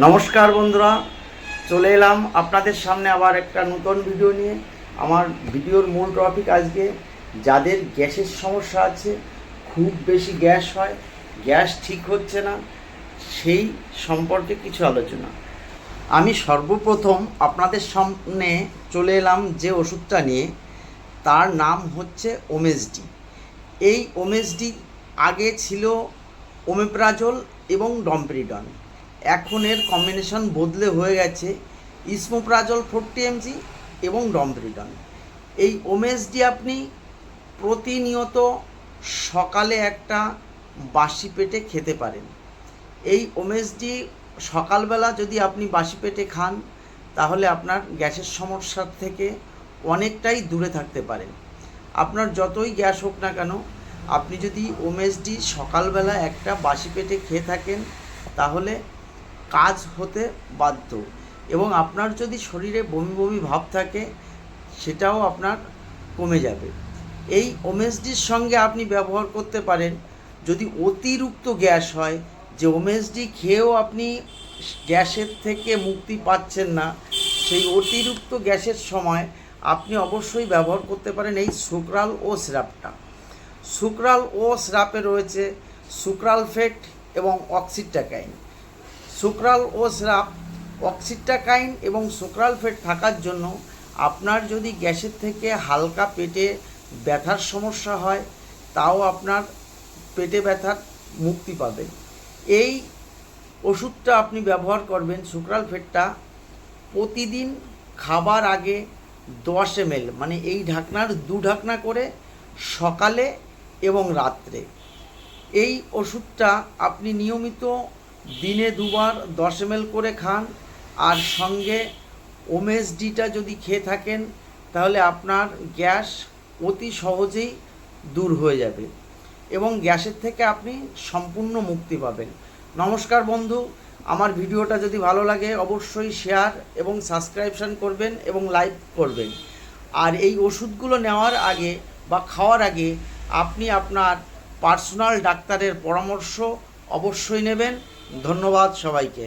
নমস্কার বন্ধুরা, চলে এলাম আপনাদের সামনে আবার একটা নতুন ভিডিও নিয়ে। আমার ভিডিওর মূল টপিক আজকে, যাদের গ্যাসের সমস্যা আছে, খুব বেশি গ্যাস হয়, গ্যাস ঠিক হচ্ছে না, সেই সম্পর্কে কিছু আলোচনা। আমি সর্বপ্রথম আপনাদের সামনে চলে এলাম যে ওষুধটা নিয়ে, তার নাম হচ্ছে ওমেসডি। এই ওমেসডি আগে ছিল ওমেপ্রাজল এবং ডম্পেরিডন। এখন এর কম্বিনেশন বদলে হয়ে গেছে ইসমোপ্রাজল ফোরটি এমজি এবং ডম্পেরিডন এই ওমেসডি আপনি প্রতিনিয়ত সকালে একটা বাসি পেটে খেতে পারেন। এই ওমেসডি সকালবেলা যদি আপনি বাসি পেটে খান, তাহলে আপনার গ্যাসের সমস্যার থেকে অনেকটাই দূরে থাকতে পারেন। আপনার যতই গ্যাস হোক না কেন, আপনি যদি ওমেসডি সকালবেলা একটা বাসি পেটে খেয়ে থাকেন, তাহলে কাজ হতে বাধ্য। এবং আপনার যদি শরীরে বমি বমি ভাব থাকে, সেটাও আপনার কমে যাবে। এই ওমেসডির সঙ্গে আপনি ব্যবহার করতে পারেন। যদি অতিরিক্ত গ্যাস হয়, যে ওমেসডি খেয়েও আপনি গ্যাসের থেকে মুক্তি পাচ্ছেন না, সেই অতিরিক্ত গ্যাসের সময় আপনি অবশ্যই ব্যবহার করতে পারেন এই সুক্রাল ও সিরাপটা সুক্রাল ও সিরাপে রয়েছে সুক্রালফেট এবং অক্সিটাকাইন। সুক্রাল ও সিরাপ অক্সিটাকাইন এবং সুক্রালফেট থাকার জন্য আপনার যদি গ্যাসের থেকে হালকা পেটে ব্যথার সমস্যা হয়, তাও আপনার পেটে ব্যথার মুক্তি পাবে। এই ওষুধটা আপনি ব্যবহার করবেন সুক্রালফেটটা প্রতিদিন খাবার আগে দশ এম মানে এই ঢাকনার দু ঢাকনা করে সকালে এবং রাত্রে। এই ওষুধটা আপনি নিয়মিত দিনে দুবার দশ এম করে খান। আর সঙ্গে ওমেসডিটা যদি খেয়ে থাকেন, তাহলে আপনার গ্যাস অতি সহজেই দূর হয়ে যাবে এবং গ্যাসের থেকে আপনি সম্পূর্ণ মুক্তি পাবেন। নমস্কার বন্ধু, আমার ভিডিওটা যদি ভালো লাগে অবশ্যই শেয়ার এবং সাবস্ক্রাইবশন করবেন এবং লাইক করবেন। আর এই ওষুধগুলো নেওয়ার আগে বা খাওয়ার আগে আপনি আপনার পার্সোনাল ডাক্তারের পরামর্শ অবশ্যই নেবেন। ধন্যবাদ সবাইকে।